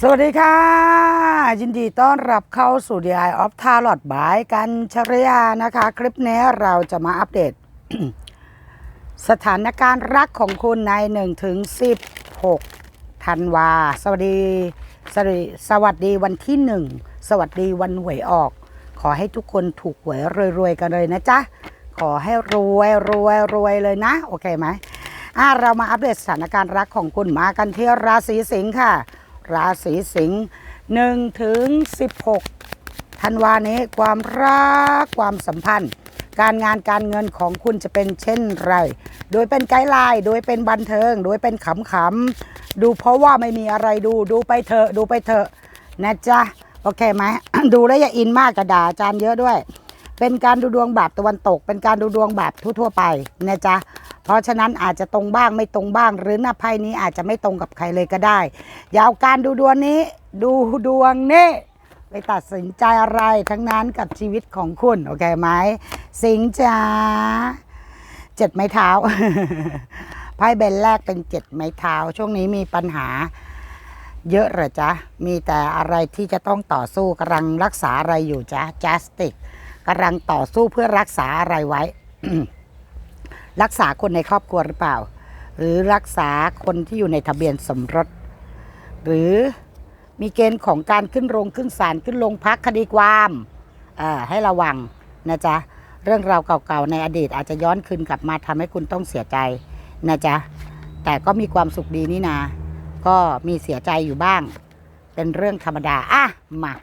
สวัสดีค่ะ ยินดีต้อนรับเข้าสู่ The Eye of Tarot บายกันชรยานะคะ คลิปนี้เราจะมาอัปเดต สถานการณ์รักของคุณใน1ถึง16ธันวา สวัสดีสวัสดีสวัสดีวันที่ 1 สวัสดีวันหวยออก ขอให้ทุกคนถูกหวยรวยๆกันเลยนะจ๊ะ ขอให้รวยรวยรวยเลยนะ โอเคไหมอะเรามาอัปเดตสถานการณ์รักของคุณมากันที่ราศีสิงค์ค่ะ ราศีสิงห์1ถึง16ธันวานี้ความรักความสัมพันธ์ การงานการเงินของคุณจะเป็นเช่นไร โดยเป็นไกด์ไลน์โดยเป็นบันเทิง โดยเป็นขำๆดูเพราะว่าไม่มีอะไรดูดูไปเถอะดูไปเถอะนะจ๊ะโอเคไหมดูแล้วอย่าอินมากจะด่าอาจารย์เยอะด้วย เป็นการดูดวงแบบตะวันตก เป็นการดูดวงแบบทั่วๆไปนะจ๊ะ เพราะฉะนั้นอาจจะตรงบ้างไม่ตรงบ้าง หรือหน้าไพ่นี้อาจจะไม่ตรงกับใครเลยก็ได้อยาวการดูดวงนี้ ดูดวงนี้ไปตัดสินใจอะไรทั้งนั้นกับชีวิตของคุณโอเคไหมสิงจ้าเจ็ดไม้เท้าไพ่เบนแรกเป็นเจ็ดไม้เท้า ช่วงนี้มีปัญหาเยอะเหรอจ๊ะ มีแต่อะไรที่จะต้องต่อสู้กำลังรักษาอะไรอยู่จ๊ะจัสติกกำลังต่อสู้เพื่อรักษาอะไรไว้ รักษาคนในครอบครัวหรือเปล่า หรือรักษาคนที่อยู่ในทะเบียนสมรส หรือมีเกณฑ์ของการขึ้นโรงขึ้นศาลขึ้นโรงพักคดีความให้ระวังนะจ๊ะเรื่องราวเก่าๆในอดีตอาจจะย้อนคืนกลับมาทำให้คุณต้องเสียใจนะจ๊ะแต่ก็มีความสุขดีนี่นาก็มีเสียใจอยู่บ้าง เป็นเรื่องธรรมดา อะ มา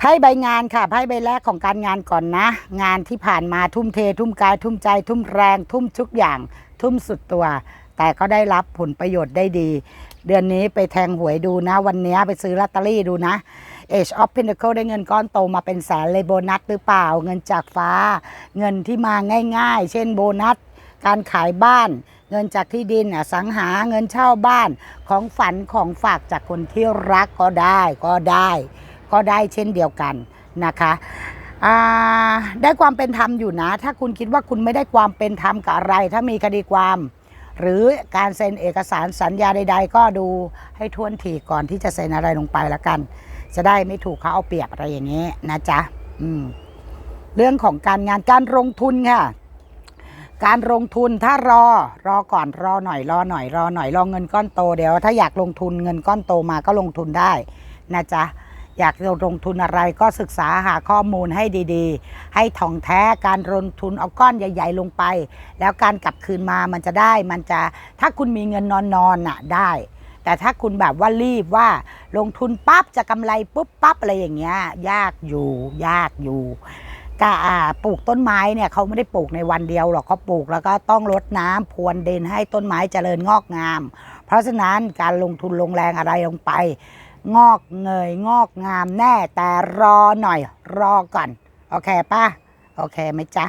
ไพ่ใบงานค่ะไพ่ใบแรกของการงานก่อนนะ งานที่ผ่านมาทุ่มเท ทุ่มกาย ทุ่มใจ ทุ่มแรง ทุ่มทุกอย่าง ทุ่มสุดตัว แต่ก็ได้รับผลประโยชน์ได้ดี เดือนนี้ไปแทงหวยดูนะ วันนี้ไปซื้อลอตเตอรี่ดูนะ Age of Pentacle ได้เงินก้อนโตมาเป็นแสนเลยโบนัสหรือเปล่า เงินจากฟ้า เงินที่มาง่ายๆ เช่นโบนัส การขายบ้าน เงินจากที่ดินอสังหาเงินเช่าบ้านของฝันของฝากจากคนที่รักก็ได้ก็ได้ ก็ได้เช่นเดียวกันนะคะได้ความเป็นธรรมอยู่นะ ถ้าคุณคิดว่าคุณไม่ได้ความเป็นธรรมกับอะไร ถ้ามีคดีความ หรือการเซ็นเอกสารสัญญาใด ๆ ก็ดูให้ทวนทีก่อนที่จะเซ็นอะไรลงไปละกัน จะได้ไม่ถูกเขาเอาเปรียบอะไรอย่างนี้นะจ๊ะอืมเรื่องของการงานการลงทุนค่ะ การลงทุนถ้ารอรอก่อนรอหน่อยรอหน่อยรอหน่อยรอเงินก้อนโตเดี๋ยว ถ้าอยากลงทุนเงินก้อนโตมาก็ลงทุนได้นะจ๊ะ อยากจะลงทุนอะไรก็ศึกษาหาข้อมูลให้ดีๆ ให้ท่องแท้การลงทุนเอาก้อนใหญ่ ๆ ลงไป แล้วการกลับคืนมามันจะได้มันจะถ้าคุณมีเงินนอนๆน่ะได้ แต่ถ้าคุณแบบว่ารีบว่าลงทุนปั๊บจะกำไรปุ๊บปั๊บอะไรอย่างเงี้ยยากอยู่ยากอยู่กาปลูกต้นไม้เนี่ยเขาไม่ได้ปลูกในวันเดียวหรอกเขาปลูกแล้วก็ต้องรดน้ำพรวนดินให้ต้นไม้เจริญงอกงาม เพราะฉะนั้นการลงทุนลงแรงอะไรลงไป งอกเงยงอกงามแน่แต่รอหน่อย รอก่อน โอเคป่ะ โอเคไหมจ๊ะ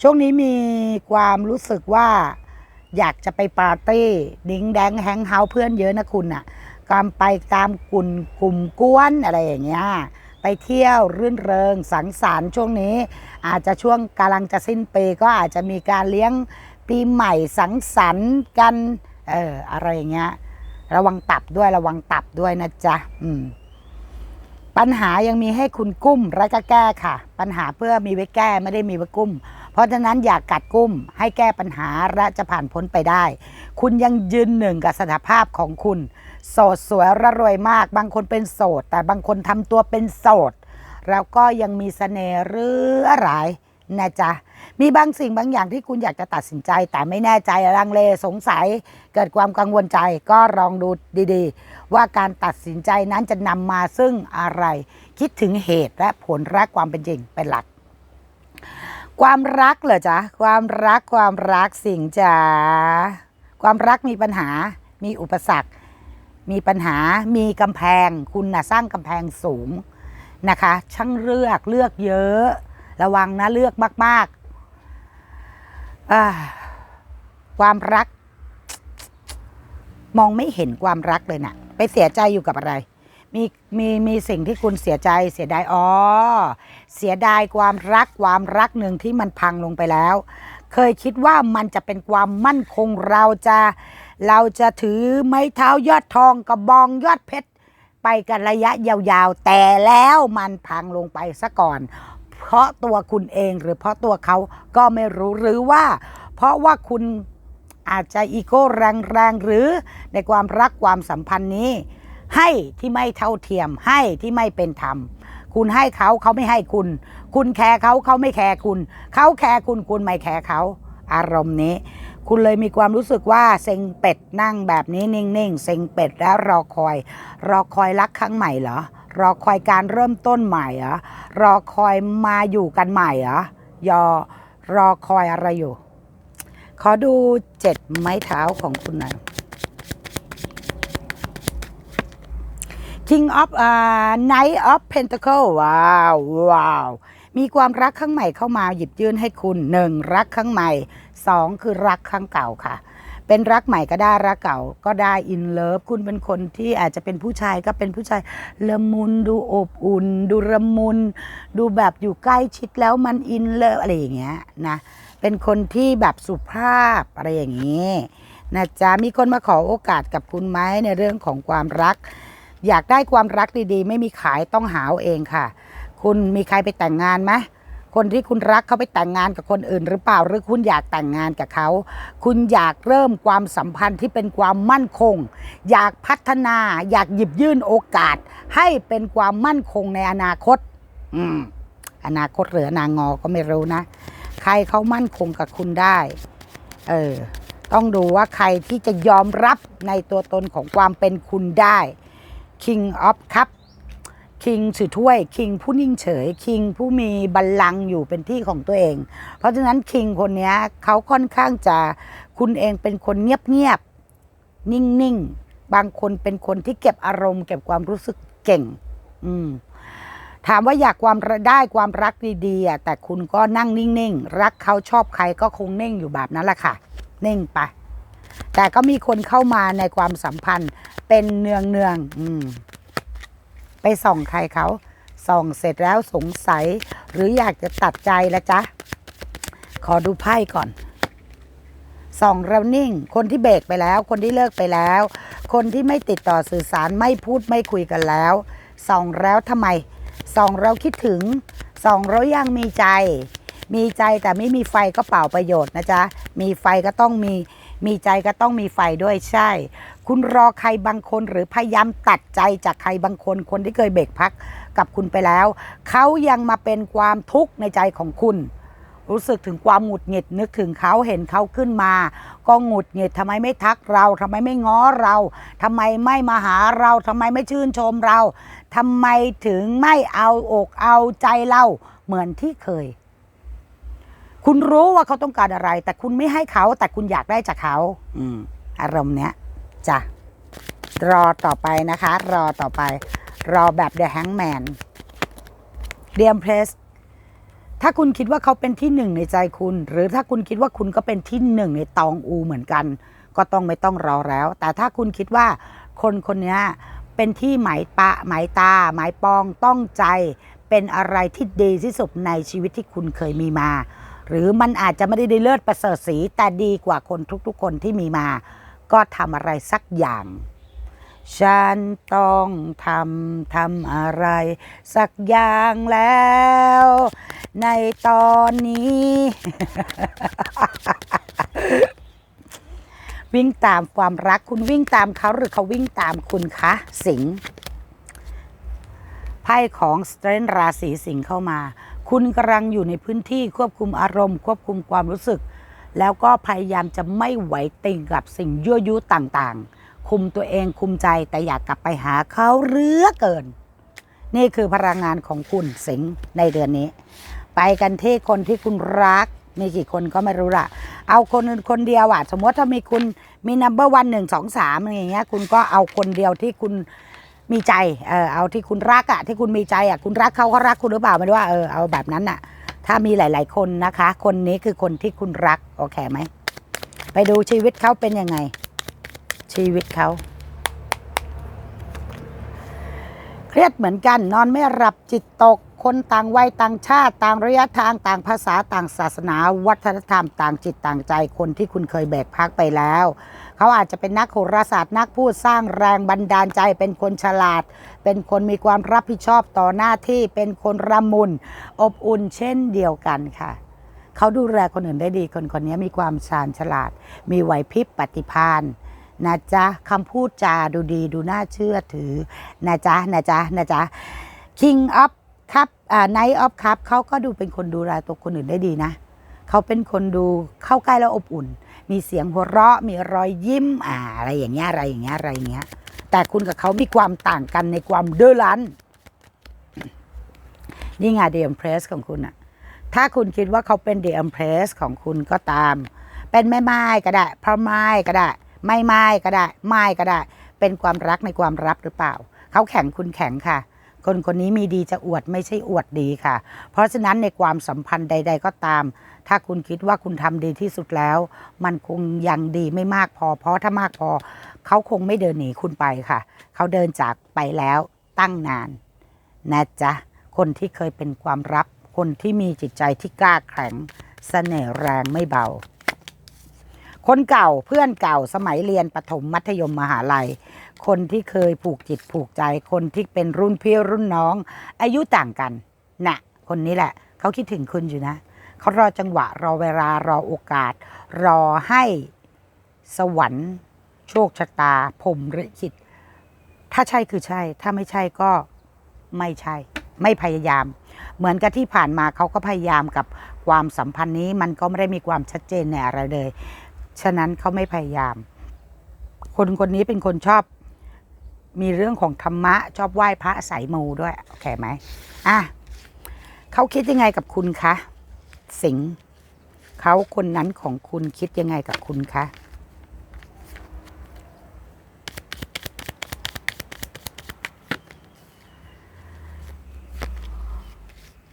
ช่วงนี้มีความรู้สึกว่าอยากจะไปปาร์ตี้ดิ้งแดงแฮงเฮาเพื่อนเยอะนะคุณอะ่ะการไปตามกลุ่มกลุ่มกวนอะไรอย่างเงี้ยไปเที่ยวรื่นเริงสังสรรค์ช่วงนี้ อาจจะช่วงกำลังจะสิ้นปีก็อาจจะมีการเลี้ยงปีใหม่สังสรรค์กันเอออะไรอย่างเงี้ย ระวังตับด้วยระวังตับด้วยนะจ๊ะอืม ปัญหายังมีให้คุณกุ้มและก็แก้ค่ะ ปัญหาเพื่อมีไว้แก้ไม่ได้มีไว้กุ้ม เพราะฉะนั้นอย่ากกัดกุ้ม ให้แก้ปัญหาและจะผ่านพ้นไปได้ คุณยังยืนหนึ่งกับสถานภาพของคุณ โสดสวยระรวยมาก บางคนเป็นโสด แต่บางคนทำตัวเป็นโสด แล้วก็ยังมีเสน่ห์เรือหลาย นะจ๊ะมีบางสิ่งบางอย่างที่คุณอยากจะตัดสินใจ แต่ไม่แน่ใจลังเลสงสัย เกิดความกังวลใจก็ลองดูดีๆ ว่าการตัดสินใจนั้นจะนำมาซึ่งอะไร คิดถึงเหตุและผลและความเป็นจริงเป็นหลัก ความรักเหรอจ๊ะความรักความรักสิ่งจ๋าความรักมีปัญหา มีอุปสรรค มีปัญหา มีกำแพง คุณนะสร้างกำแพงสูงนะคะ ช่างเลือกเลือกเยอะ ระวังนะเลือกมากๆอ่าความรัก มองไม่เห็นความรักเลยนะไปเสียใจอยู่กับอะไร มีมีมีสิ่งที่คุณเสียใจเสียดายอ๋อเสียดายความรักความรักหนึ่งที่มันพังลงไปแล้ว เคยคิดว่ามันจะเป็นความมั่นคงเราจะเราจะถือไม้เท้ายอดทองกระบองยอดเพชรไปกันระยะยาวๆ แต่แล้วมันพังลงไปซะก่อน เพราะตัวคุณเองหรือเพราะตัวเขาก็ไม่รู้หรือว่า เพราะว่าคุณอาจจะอีโก้แรงๆหรือในความรักความสัมพันธ์นี้ ให้ที่ไม่เท่าเทียมให้ที่ไม่เป็นธรรม คุณให้เขาเขาไม่ให้คุณ คุณแคร์เขาเขาไม่แคร์คุณ เขาแคร์คุณคุณไม่แคร์เขาอารมณ์นี้ คุณเลยมีความรู้สึกว่าเซ็งเป็ดนั่งแบบนี้นิ่งๆเซ็งเป็ดแล้วรอคอย รอคอยรักครั้งใหม่เหรอ รอคอยการเริ่มต้นใหม่เหรอรอคอยมาอยู่กันใหม่เหรอยอรอคอยอะไรอยู่ ขอดูเจ็ดไม้เท้าของคุณหน่อย King of อ่า Knight of Pentacle ว้าวว้าวมีความรักครั้งใหม่เข้ามาหยิบยื่นให้คุณหนึ่งรักครั้งใหม่สองคือรักครั้งเก่าค่ะ เป็นรักใหม่ก็ได้รักเก่าก็ได้อินเลิฟคุณเป็นคนที่อาจจะเป็นผู้ชายก็เป็นผู้ชายละมุนดูอบอุ่น ดูระมุน ดูแบบอยู่ใกล้ชิดแล้วมันอินเลิฟอะไรอย่างเงี้ยนะเป็นคนที่แบบสุภาพอะไรอย่างนี้นะจ๊ะมีคนมาขอโอกาสกับคุณไหมในเรื่องของความรัก อยากได้ความรักดีๆ ไม่มีขายต้องหาเอาเองค่ะ คุณมีใครไปแต่งงานไหม คนที่คุณรักเขาไปแต่งงานกับคนอื่น หรือเปล่าหรือคุณอยากแต่งงานกับเขา คุณอยากเริ่มความสัมพันธ์ที่เป็นความมั่นคง อยากพัฒนา อยากหยิบยื่นโอกาส ให้เป็นความมั่นคงในอนาคต อืมอนาคตเหลือนางงอก็ไม่รู้นะ ใครเขามั่นคงกับคุณได้ เออ ต้องดูว่าใครที่จะยอมรับในตัวตนของความเป็นคุณได้ King of Cup King ถือถ้วย King ผู้นิ่งเฉย King ผู้มีบัลลังก์อยู่เป็นที่ของตัวเอง เพราะฉะนั้น King คนนี้เขาค่อนข้างจะคุณเองเป็นคนเงียบๆนิ่งๆ บางคนเป็นคนที่เก็บอารมณ์เก็บความรู้สึกเก่ง อืมถามว่าอยากความได้ความรักดีๆแต่คุณก็นั่งนิ่งๆ รักเขาชอบใครก็คงนิ่งอยู่แบบนั้นแหละค่ะ นิ่งไป แต่ก็มีคนเข้ามาในความสัมพันธ์เป็นเนืองเนืองๆอืม ไปส่องใครเขาส่องเสร็จแล้วสงสัย หรืออยากจะตัดใจละจ๊ะ ขอดูไพ่ก่อนส่องเรานิ่ง คนที่เบรกไปแล้ว คนที่เลิกไปแล้ว คนที่ไม่ติดต่อสื่อสารไม่พูดไม่คุยกันแล้วส่องแล้วทำไมส่องเราคิดถึงส่องเรายังมีใจ มีใจแต่ไม่มีไฟก็เปล่าประโยชน์นะจ๊ะ มีไฟก็ต้องมี มีใจก็ต้องมีไฟด้วยใช่ คุณรอใครบางคนหรือพยายามตัดใจจากใครบางคน คนที่เคยเบรกพักกับคุณไปแล้ว เขายังมาเป็นความทุกข์ในใจของคุณรู้สึกถึงความหงุดหงิดนึกถึงเขาเห็นเขาขึ้นมา ก็หงุดหงิดทำไมไม่ทักเราทำไมไม่ง้อเราทำไมไม่มาหาเราทำไมไม่ชื่นชมเราทำไมถึงไม่เอาอกเอาใจเราเหมือนที่เคย คุณรู้ว่าเขาต้องการอะไร แต่คุณไม่ให้เขา แต่คุณอยากได้จากเขาอืมอารมณ์เนี้ยจ้ะรอต่อไปนะคะ รอต่อไป รอแบบ The Hangman เดียมเพรสถ้าคุณคิดว่าเขาเป็นที่หนึ่งในใจคุณ หรือถ้าคุณคิดว่าคุณก็เป็นที่หนึ่งในตองอูเหมือนกัน ก็ต้องไม่ต้องรอแล้ว แต่ถ้าคุณคิดว่าคนคนนี้เป็นที่หมายปะหมายตา หมายปองต้องใจ เป็นอะไรที่ดีที่สุดในชีวิตที่คุณเคยมีมา หรือมันอาจจะไม่ได้ดีเลิศประเสริฐสีแต่ดีกว่าคนทุกๆ คนที่มีมา ก็ทำอะไรสักอย่าง ฉันต้องทำทำอะไร สักอย่างแล้ว ในตอนนี้ วิ่งตามความรักคุณวิ่งตามเขาหรือเขาวิ่งตามคุณคะสิงไพ่ของสเตรนราศีสิงเข้ามา คุณกำลังอยู่ในพื้นที่ควบคุมอารมณ์ ควบคุมความรู้สึก แล้วก็พยายามจะไม่ไหวติงกับสิ่งยั่วยุต่างๆ คุมตัวเองคุมใจแต่อยากกลับไปหาเขาเรือเกิน นี่คือพลังงานของคุณสิงห์ในเดือนนี้ ไปกันที่คนที่คุณรักมีกี่คนก็ไม่รู้ละเอาคนคนเดียวอะสมมติถ้ามีคุณมีนัมเบอร์วันหนึ่งสองสามอะไรเงี้ย คุณก็เอาคนเดียวที่คุณ มีใจเออเอาที่คุณรักอะที่คุณมีใจอะคุณรักเขาเขารักคุณหรือเปล่าไม่รู้ว่าเออเอาแบบนั้นอะถ้ามีหลาย ๆ คนนะคะ คนนี้คือคนที่คุณรักโอเคไหมไปดูชีวิตเขาเป็นยังไง ชีวิตเขาเครียดเหมือนกัน นอนไม่หลับจิตตก คนต่างวัยต่างชาติ ต่างระยะทางต่างภาษาต่างศาสนา วัฒนธรรม ต่างจิตต่างใจคนที่คุณเคยแบกพักไปแล้ว เขาอาจจะเป็นนักโหราศาสตร์นักพูดสร้างแรงบันดาลใจ เป็นคนฉลาด เป็นคนมีความรับผิดชอบต่อหน้าที่ เป็นคนระมุน อบอุ่นเช่นเดียวกันค่ะ เขาดูแลคนอื่นได้ดีคนคนนี้มีความชาญฉลาด มีไหวพริบปฏิภาณนะจ๊ะคำพูดจาดูดีดูน่าเชื่อถือนะจ๊ะนะจ๊ะนะจ๊ะ King of Cup อ่า Night of Cup เขาก็ดูเป็นคนดูแลตัวคนอื่นได้ดีนะ เขาเป็นคนดูเข้าใกล้แล้วอบอุ่น มีเสียงหัวเราะ มีรอยยิ้มอ่าอะไรอย่างเงี้ยอะไรอย่างเงี้ยอะไรอย่างเงี้ย แต่คุณกับเขามีความต่างกันในความเดื้อรันนี่ไง The Empress ของคุณอะถ้าคุณคิดว่าเขาเป็น The Empress ของคุณก็ตาม เป็นแม่ไม้ก็ได้พระไม้ก็ได้ ไม่ไม้ก็ได้ ไม้ก็ได้ เป็นความรักในความรับหรือเปล่า เขาแข็งคุณแข็งค่ะคนคนนี้มีดีจะอวดไม่ใช่อวดดีค่ะ เพราะฉะนั้นในความสัมพันธ์ใด ๆ ก็ตาม ถ้าคุณคิดว่าคุณทำดีที่สุดแล้ว มันคงยังดีไม่มากพอ เพราะถ้ามากพอ เขาคงไม่เดินหนีคุณไปค่ะ เขาเดินจากไปแล้วตั้งนาน นะจ๊ะ คนที่เคยเป็นความรักคนที่มีจิตใจที่กล้าแข็งเสน่ห์แรงไม่เบา คนเก่าเพื่อนเก่าสมัยเรียนประถมมัธยมมหาลัย คนที่เคยผูกจิตผูกใจ คนที่เป็นรุ่นพี่รุ่นน้อง อายุต่างกันน่ะคนนี้แหละ เขาคิดถึงคุณอยู่นะ เขารอจังหวะ รอเวลารอโอกาส รอให้สวรรค์โชคชะตาพรหมลิขิตถ้าใช่คือใช่ ถ้าไม่ใช่ก็ไม่ใช่ ไม่พยายาม เหมือนกับที่ผ่านมาเขาก็พยายามกับความสัมพันธ์นี้ มันก็ไม่ได้มีความชัดเจนในอะไรเลย ฉะนั้นเขาไม่พยายาม คนคนนี้เป็นคนชอบ มีเรื่องของธรรมะ ชอบไหว้พระสายมูด้วย โอเคไหมอะเขาคิดยังไงกับคุณคะ สิงเขาคนนั้นของคุณคิดยังไงกับคุณคะ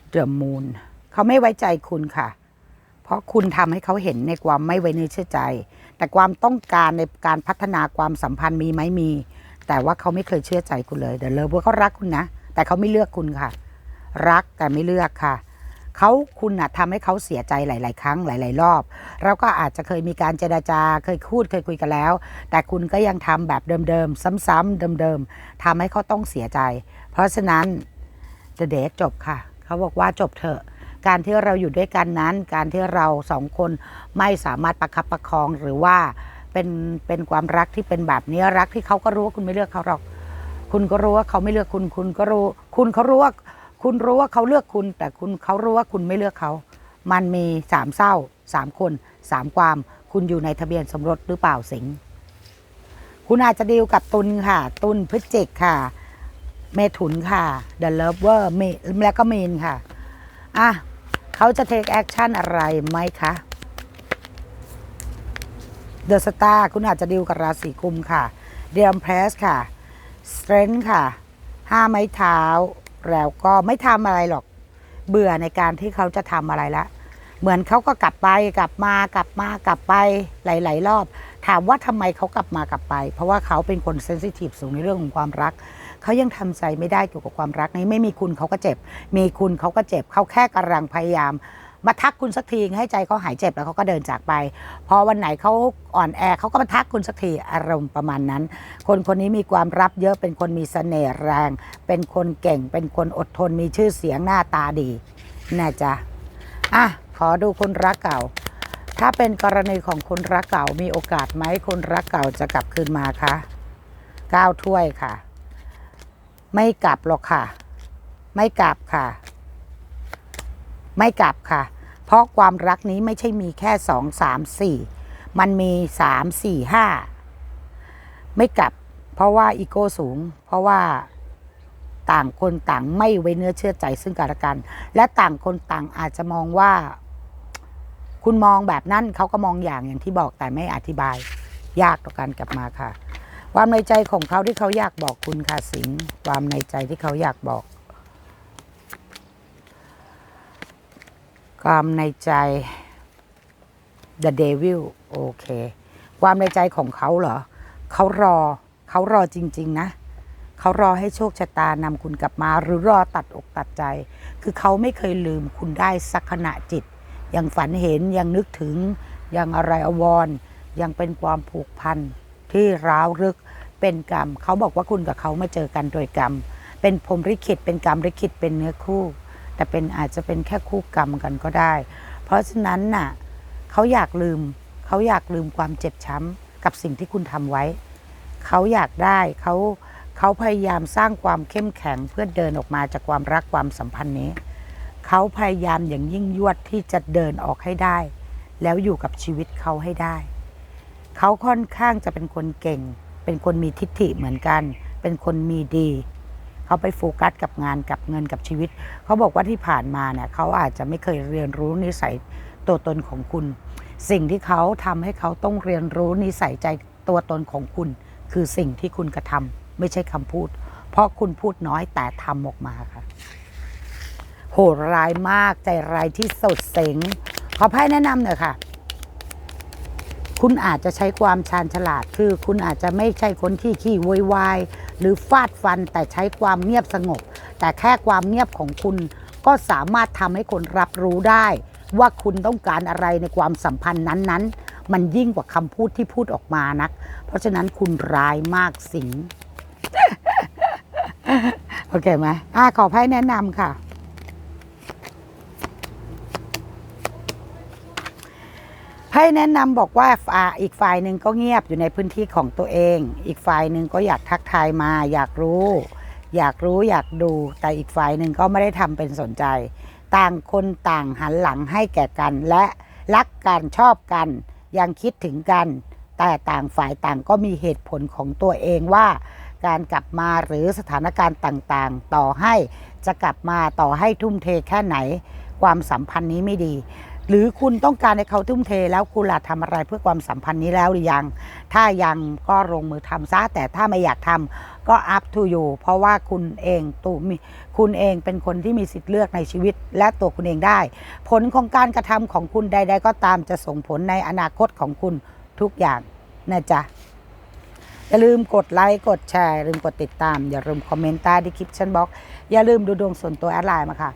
เดอะมูนเขาไม่ไว้ใจคุณค่ะ เพราะคุณทำให้เขาเห็นในความไม่ไว้เนื้อเชื่อใจ แต่ความต้องการในการพัฒนาความสัมพันธ์มีไหมมี แต่ว่าเขาไม่เคยเชื่อใจคุณเลยเดอะเลิฟว่าเขารักคุณนะ แต่เขาไม่เลือกคุณค่ะ รักแต่ไม่เลือกค่ะ เขาคุณน่ะทำให้เขาเสียใจหลาย ๆ ครั้งหลาย ๆ รอบ เราก็อาจจะเคยมีการเจราจาเคยพูดเคยคุยกันแล้ว แต่คุณก็ยังทำแบบเดิม ๆ ซ้ำๆเดิม ๆทำให้เขาต้องเสียใจ เพราะฉะนั้น The Date จบค่ะ เขาบอกว่าจบเถอะการที่เราอยู่ด้วยกันนั้น การที่เราสองคนไม่สามารถประคับประคองหรือว่าเป็นเป็นความรักที่เป็นแบบนี้รักที่เขาก็รู้ว่าคุณไม่เลือกเขาหรอก คุณก็รู้ว่าเขาไม่เลือกคุณ คุณก็รู้ คุณเขารู้ว่า คุณรู้ว่าเขาเลือกคุณ แต่คุณเขารู้ว่าคุณไม่เลือกเขา มันมีสามเศร้าสามคนสามความ คุณอยู่ในทะเบียนสมรสหรือเปล่าสิงคุณอาจจะดีลกับตุลค่ะ ตุลพฤศจิกค่ะ เมถุนค่ะ The Lover เมแล้วก็เมนค่ะ อะเขาจะ take action อะไรไหมคะ The Star คุณอาจจะดิวกับราศีกุมค่ะ The Empress ค่ะ Strength ค่ะ ห้าไม้เท้า แล้วก็ไม่ทำอะไรหรอก เบื่อในการที่เขาจะทำอะไรละ เหมือนเขาก็กลับไปกลับมากลับมากลับไปหลาย ๆ รอบ ถามว่าทำไมเขากลับมากลับไป เพราะว่าเขาเป็นคนเซนซิทีฟสูงในเรื่องของความรักเขายังทำใจไม่ได้เกี่ยวกับความรักนี้ไม่มีคุณเขาก็เจ็บ มีคุณเขาก็เจ็บเขาแค่กำลังพยายาม มาทักคุณสักทีให้ใจเขาหายเจ็บแล้วเขาก็เดินจากไป พอวันไหนเขาอ่อนแอเขาก็มาทักคุณสักทีอารมณ์ประมาณนั้น คนคนนี้มีความรับเยอะเป็นคนมีเสน่ห์แรง เป็นคนเก่ง เป็นคนอดทนมีชื่อเสียงหน้าตาดีนะจ๊ะอะขอดูคนรักเก่า ถ้าเป็นกรณีของคนรักเก่ามีโอกาสไหมคนรักเก่าจะกลับคืนมาคะเก้าถ้วยค่ะ ไม่กลับหรอกค่ะ ไม่กลับค่ะ ไม่กลับค่ะ เพราะความรักนี้ไม่ใช่มีแค่สองสามสี่มันมีสามสี่ห้าไม่กลับ เพราะว่าอีโก้สูง เพราะว่าต่างคนต่างไม่ไว้เนื้อเชื่อใจซึ่งกันและกัน และต่างคนต่างอาจจะมองว่า คุณมองแบบนั้นเขาก็มองอย่างอย่างที่บอกแต่ไม่อธิบาย ยากต่อการกลับมาค่ะ ความในใจของเขาที่เขาอยากบอกคุณค่ะสิงความในใจที่เขาอยากบอก ความในใจ The Devil โอเค ความในใจของเขาเหรอ เขารอ เขารอจริง ๆ นะ เขารอให้โชคชะตานำคุณกลับมา หรือรอตัดอกตัดใจ คือเขาไม่เคยลืมคุณได้สักขณะจิต ยังฝันเห็น ยังนึกถึง ยังอะไรอววร ยังเป็นความผูกพันที่ร้าวลึก เป็นกรรม เขาบอกว่าคุณกับเขามาเจอกันโดยกรรม เป็นพรหมลิขิต เป็นกรรมลิขิต เป็นเนื้อคู่ แต่เป็นอาจจะเป็นแค่คู่กรรมกันก็ได้ เพราะฉะนั้นน่ะเขาอยากลืมเขาอยากลืมความเจ็บช้ำกับสิ่งที่คุณทำไว้ เขาอยากได้เขาเขาพยายามสร้างความเข้มแข็งเพื่อเดินออกมาจากความรักความสัมพันธ์นี้ เขาพยายามอย่างยิ่งยวดที่จะเดินออกให้ได้ แล้วอยู่กับชีวิตเขาให้ได้ เขาค่อนข้างจะเป็นคนเก่ง เป็นคนมีทิฏฐิเหมือนกัน เป็นคนมีดี เขาไปโฟกัสกับงานกับเงินกับชีวิต เขาบอกว่าที่ผ่านมาเนี่ยเขาอาจจะไม่เคยเรียนรู้นิสัยตัวตนของคุณ สิ่งที่เขาทำให้เขาต้องเรียนรู้นิสัยใจตัวตนของคุณ คือสิ่งที่คุณกระทำไม่ใช่คำพูด เพราะคุณพูดน้อยแต่ทำออกมาค่ะโหดร้ายมากใจร้ายที่สุดเสงขอไพ่แนะนำหน่อยค่ะ คุณอาจจะใช้ความชาญฉลาด คือคุณอาจจะไม่ใช่คนที่ขี้โวยวายหรือฟาดฟันแต่ใช้ความเงียบสงบ แต่แค่ความเงียบของคุณก็สามารถทำให้คนรับรู้ได้ ว่าคุณต้องการอะไรในความสัมพันธ์นั้นๆ มันยิ่งกว่าคำพูดที่พูดออกมานัก เพราะฉะนั้นคุณร้ายมากสิง โอเคไหมอ่าขอไพ่แนะนำค่ะ ไพ่แนะนำบอกว่าฝ่าอีกฝ่ายหนึ่งก็เงียบอยู่ในพื้นที่ของตัวเอง อีกฝ่ายหนึ่งก็อยากทักทายมา อยากรู้ อยากรู้อยากดู แต่อีกฝ่ายหนึ่งก็ไม่ได้ทำเป็นสนใจ ต่างคนต่างหันหลังให้แก่กันและรักกันชอบกัน ยังคิดถึงกัน แต่ต่างฝ่ายต่างก็มีเหตุผลของตัวเองว่า การกลับมาหรือสถานการณ์ต่างๆ ต่อให้จะกลับมาต่อให้ทุ่มเทแค่ไหน ความสัมพันธ์นี้ไม่ดี หรือคุณต้องการให้เขาทุ่มเทแล้วคุณล่ะทำอะไรเพื่อความสัมพันธ์นี้แล้วหรือยัง ถ้ายังก็ลงมือทำซะแต่ถ้าไม่อยากทำก็ up to you เพราะว่าคุณเองตัวมีคุณเองเป็นคนที่มีสิทธิ์เลือกในชีวิต และตัวคุณเองได้ ผลของการกระทำของคุณใด ๆ ก็ตามจะส่งผลในอนาคตของคุณทุกอย่างนะจ๊ะ อย่าลืมกดไลค์กดแชร์ลืมกดติดตาม อย่าลืมคอมเมนต์ใต้ดีคลิปชั้นบล็อก อย่าลืมดูดวงส่วนตัวแอดไลน์มาค่ะ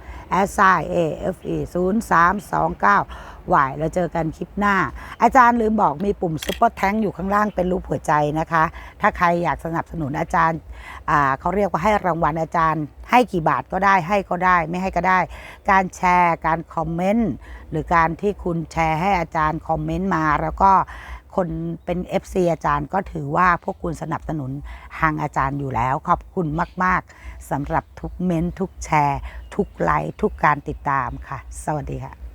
s i a f e 0 3 2 9 y แล้วเจอกันคลิปหน้า อาจารย์ลืมบอกมีปุ่มซุปเปอร์แทงอยู่ข้างล่างเป็นรูปหัวใจนะคะ ถ้าใครอยากสนับสนุนอาจารย์อ่าเขาเรียกว่าให้รางวัลอาจารย์ ให้กี่บาทก็ได้ให้ก็ได้ไม่ให้ก็ได้ การแชร์การคอมเมนต์หรือการที่คุณแชร์ให้อาจารย์คอมเมนต์มาแล้วก็ คนเป็น FC อาจารย์ก็ถือว่าพวกคุณสนับสนุนทางอาจารย์อยู่แล้ว ขอบคุณมาก ๆสำหรับทุกเม้นทุกแชร์ ทุกไลค์ทุกการติดตามค่ะ สวัสดีค่ะ